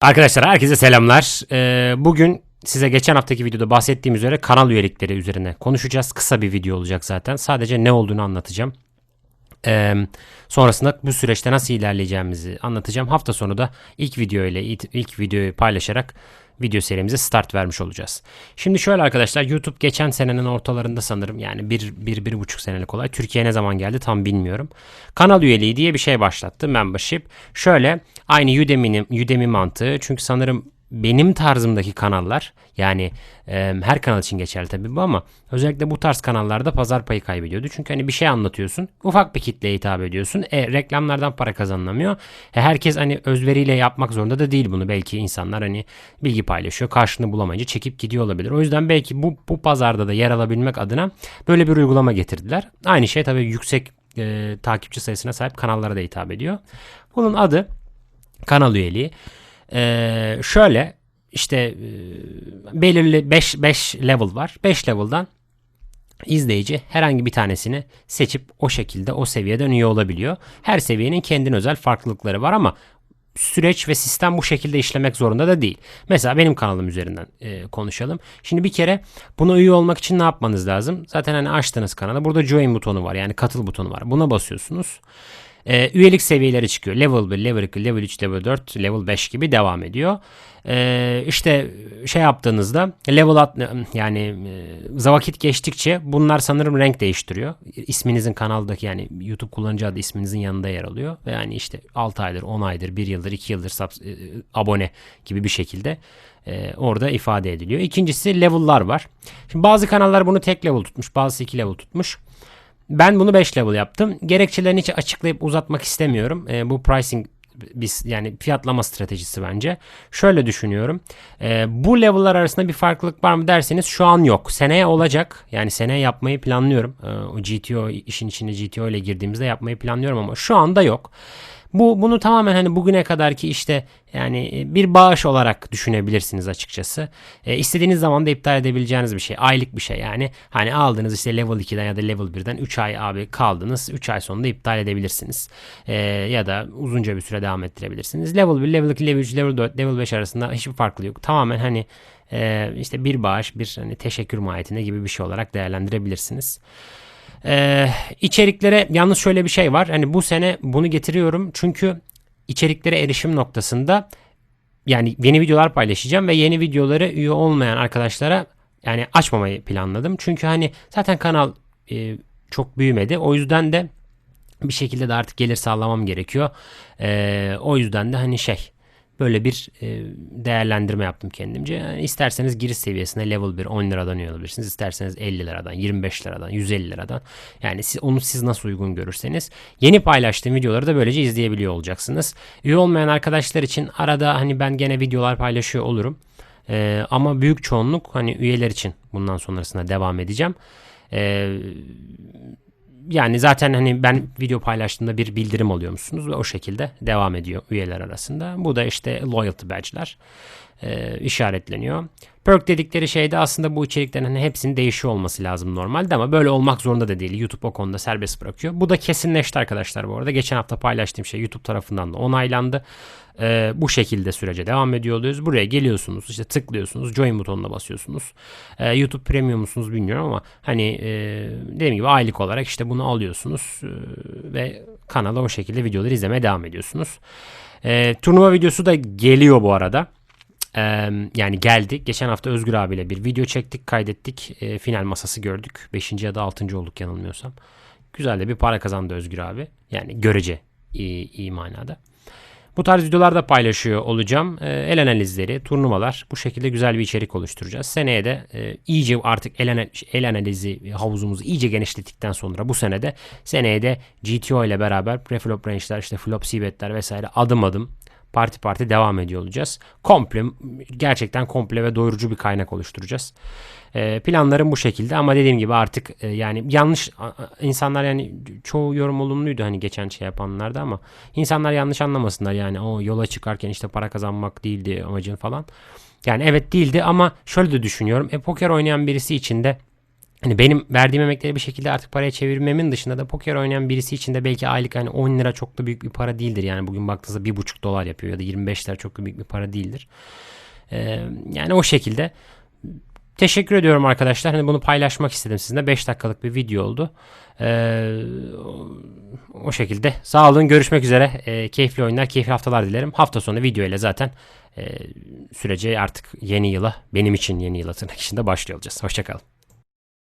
Arkadaşlar herkese selamlar. Ee, bugün size geçen haftaki videoda bahsettiğim üzere kanal üyelikleri üzerine konuşacağız. Kısa bir video olacak zaten. Sadece ne olduğunu anlatacağım. Ee, sonrasında bu süreçte nasıl ilerleyeceğimizi anlatacağım. Hafta sonu da ilk video ile ilk videoyu paylaşarak video serimize start vermiş olacağız. Şimdi şöyle arkadaşlar YouTube geçen senenin ortalarında sanırım yani bir, bir, bir buçuk senelik olay. Türkiye ne zaman geldi tam bilmiyorum. Kanal üyeliği diye bir şey başlattı membership. Şöyle aynı Udemy'nin Udemy mantığı çünkü sanırım benim tarzımdaki kanallar yani e, her kanal için geçerli tabii bu ama özellikle bu tarz kanallarda pazar payı kaybediyordu. Çünkü hani bir şey anlatıyorsun ufak bir kitleye hitap ediyorsun. E, reklamlardan para kazanılamıyor. E, herkes hani özveriyle yapmak zorunda da değil bunu. Belki insanlar hani bilgi paylaşıyor karşılığını bulamayınca çekip gidiyor olabilir. O yüzden belki bu, bu pazarda da yer alabilmek adına böyle bir uygulama getirdiler. Aynı şey tabii yüksek e, takipçi sayısına sahip kanallara da hitap ediyor. Bunun adı kanal üyeliği. Ee, şöyle işte e, belirli 5 5 level var. 5 level'dan izleyici herhangi bir tanesini seçip o şekilde o seviyeden üye olabiliyor. Her seviyenin kendine özel farklılıkları var ama süreç ve sistem bu şekilde işlemek zorunda da değil. Mesela benim kanalım üzerinden e, konuşalım. Şimdi bir kere buna üye olmak için ne yapmanız lazım? Zaten hani açtığınız kanalı burada join butonu var yani katıl butonu var. Buna basıyorsunuz. E, üyelik seviyeleri çıkıyor. Level 1, level 2, level 3, level 4, level 5 gibi devam ediyor. E, işte şey yaptığınızda level at, yani e, vakit geçtikçe bunlar sanırım renk değiştiriyor. İsminizin kanaldaki yani YouTube kullanıcı adı isminizin yanında yer alıyor. Ve yani işte 6 aydır, 10 aydır, 1 yıldır, 2 yıldır subs, e, abone gibi bir şekilde e, orada ifade ediliyor. İkincisi level'lar var. Şimdi bazı kanallar bunu tek level tutmuş, bazısı 2 level tutmuş. Ben bunu 5 level yaptım. Gerekçelerini hiç açıklayıp uzatmak istemiyorum. E, bu pricing biz yani fiyatlama stratejisi bence. Şöyle düşünüyorum. E, bu level'lar arasında bir farklılık var mı derseniz şu an yok. Seneye olacak. Yani seneye yapmayı planlıyorum. E, o GTO işin içine GTO ile girdiğimizde yapmayı planlıyorum ama şu anda yok. Bu bunu tamamen hani bugüne kadar ki işte yani e, bir bağış olarak düşünebilirsiniz açıkçası. E, istediğiniz zaman da iptal edebileceğiniz bir şey. Aylık bir şey yani. Hani aldınız işte level 2'den ya da level 1'den 3 ay abi kaldınız. 3 ay sonunda iptal edebilirsiniz. E, ya da uzunca bir süre devam ettirebilirsiniz. Level 1, level 2, level 3, level 4, level 5 arasında hiçbir farklı yok. Tamamen hani e, işte bir bağış, bir hani teşekkür mahiyetinde gibi bir şey olarak değerlendirebilirsiniz. Ee, içeriklere yalnız şöyle bir şey var. Hani bu sene bunu getiriyorum çünkü içeriklere erişim noktasında yani yeni videolar paylaşacağım ve yeni videoları üye olmayan arkadaşlara yani açmamayı planladım. Çünkü hani zaten kanal e, çok büyümedi. O yüzden de bir şekilde de artık gelir sağlamam gerekiyor. E, o yüzden de hani şey Böyle bir e, değerlendirme yaptım kendimce. Yani isterseniz giriş seviyesine level 1 10 liradan üye olabilirsiniz. İsterseniz 50 liradan, 25 liradan, 150 liradan. Yani siz, onu siz nasıl uygun görürseniz. Yeni paylaştığım videoları da böylece izleyebiliyor olacaksınız. Üye olmayan arkadaşlar için arada hani ben gene videolar paylaşıyor olurum. Ee, ama büyük çoğunluk hani üyeler için bundan sonrasında devam edeceğim. Ee, yani zaten hani ben video paylaştığımda bir bildirim alıyormuşsunuz ve o şekilde devam ediyor üyeler arasında. Bu da işte loyalty badge'ler e, işaretleniyor. Perk dedikleri şeyde aslında bu içeriklerin hani hepsinin değişiyor olması lazım normalde ama böyle olmak zorunda da değil. YouTube o konuda serbest bırakıyor. Bu da kesinleşti arkadaşlar bu arada. Geçen hafta paylaştığım şey YouTube tarafından da onaylandı. Ee, bu şekilde sürece devam ediyor oluyoruz. Buraya geliyorsunuz işte tıklıyorsunuz join butonuna basıyorsunuz. Ee, YouTube Premium musunuz bilmiyorum ama hani e, dediğim gibi aylık olarak işte bunu alıyorsunuz e, ve kanala o şekilde videoları izlemeye devam ediyorsunuz. E, turnuva videosu da geliyor bu arada. Ee, yani geldi. Geçen hafta Özgür abiyle bir video çektik, kaydettik. E, final masası gördük. Beşinci ya da altıncı olduk yanılmıyorsam. Güzel de bir para kazandı Özgür abi. Yani görece iyi, iyi manada. Bu tarz videolarda paylaşıyor olacağım. E, el analizleri, turnuvalar bu şekilde güzel bir içerik oluşturacağız. Seneye de e, iyice artık el, el analizi havuzumuzu iyice genişlettikten sonra bu senede seneye de GTO ile beraber preflop range'ler işte flop sibetler vesaire adım adım parti parti devam ediyor olacağız. Komple gerçekten komple ve doyurucu bir kaynak oluşturacağız. E, planlarım bu şekilde ama dediğim gibi artık e, yani yanlış insanlar yani çoğu yorum olumluydu hani geçen şey yapanlarda ama insanlar yanlış anlamasınlar yani o yola çıkarken işte para kazanmak değildi amacın falan. Yani evet değildi ama şöyle de düşünüyorum. E poker oynayan birisi için de hani benim verdiğim emekleri bir şekilde artık paraya çevirmemin dışında da poker oynayan birisi için de belki aylık hani 10 lira çok da büyük bir para değildir. Yani bugün baktığınızda 1,5 dolar yapıyor ya da 25 lira çok da büyük bir para değildir. Ee, yani o şekilde teşekkür ediyorum arkadaşlar. Hani bunu paylaşmak istedim sizinle. 5 dakikalık bir video oldu. Ee, o şekilde. Sağ olun. Görüşmek üzere. Ee, keyifli oyunlar, keyifli haftalar dilerim. Hafta sonu video ile zaten e, sürece artık yeni yıla, benim için yeni yıla tırnak içinde başlıyor olacağız. Hoşçakalın.